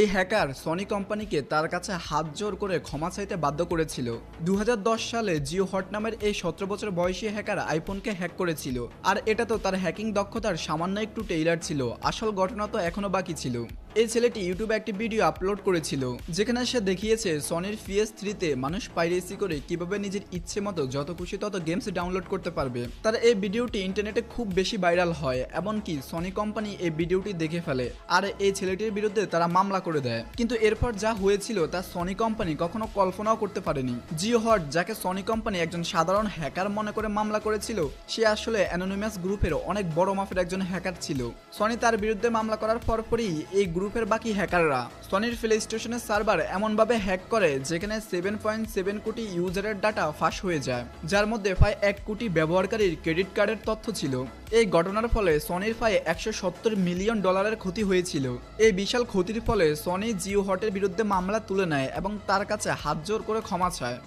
এই hacker Sony কোম্পানিকে তার কাছে হাত জোর করে ক্ষমা চাইতে বাধ্য করেছিল। দু হাজার দশ সালে জিও হট নামের এই সতেরো বছর বয়সী হ্যাকার আইফোনকে হ্যাক করেছিল। আর এটা তো তার হ্যাকিং দক্ষতার সামান্য একটু টেইলার ছিল। আসল ঘটনা তো এখনও বাকি ছিল। এই ছেলেটি ইউটিউবে একটি ভিডিও আপলোড করেছিল, যেখানে সে দেখিয়েছে সনির পিএস থ্রিতে মানুষ পাইরেসি করে কীভাবে নিজের ইচ্ছে মতো যত খুশি তত গেমস ডাউনলোড করতে পারবে। তার এই ভিডিওটি ইন্টারনেটে খুব বেশি ভাইরাল হয়, এমনকি সনি কোম্পানি এই ভিডিওটি দেখে ফেলে, আর এই ছেলেটির বিরুদ্ধে তারা মামলা করে দেয়। কিন্তু এরপর যা হয়েছিল তা সনি কোম্পানি কখনো কল্পনাও করতে পারেনি। জিও হট যাকে সনি কোম্পানি একজন সাধারণ হ্যাকার মনে করে মামলা করেছিল, সে আসলে অ্যানোনিমাস গ্রুপের অনেক বড় মাপের একজন হ্যাকার ছিল। সনি তার বিরুদ্ধে মামলা করার পরপরই এই গ্রুপের বাকি হ্যাকাররা। সনির প্লে স্টেশনের সার্ভার এমনভাবে হ্যাক করে যেখানে সেভেন পয়েন্ট সেভেন কোটি ইউজারের ডাটা ফাঁস হয়ে যায়, যার মধ্যে প্রায় এক কোটি ব্যবহারকারীর ক্রেডিট কার্ডের তথ্য ছিল। এই ঘটনার ফলে সনির প্রায় একশো সত্তর মিলিয়ন ডলারের ক্ষতি হয়েছিল। এই বিশাল ক্ষতির ফলে সনি জিও হটের বিরুদ্ধে মামলা তুলে নেয় এবং তার কাছে হাত জোর করে ক্ষমা চায়।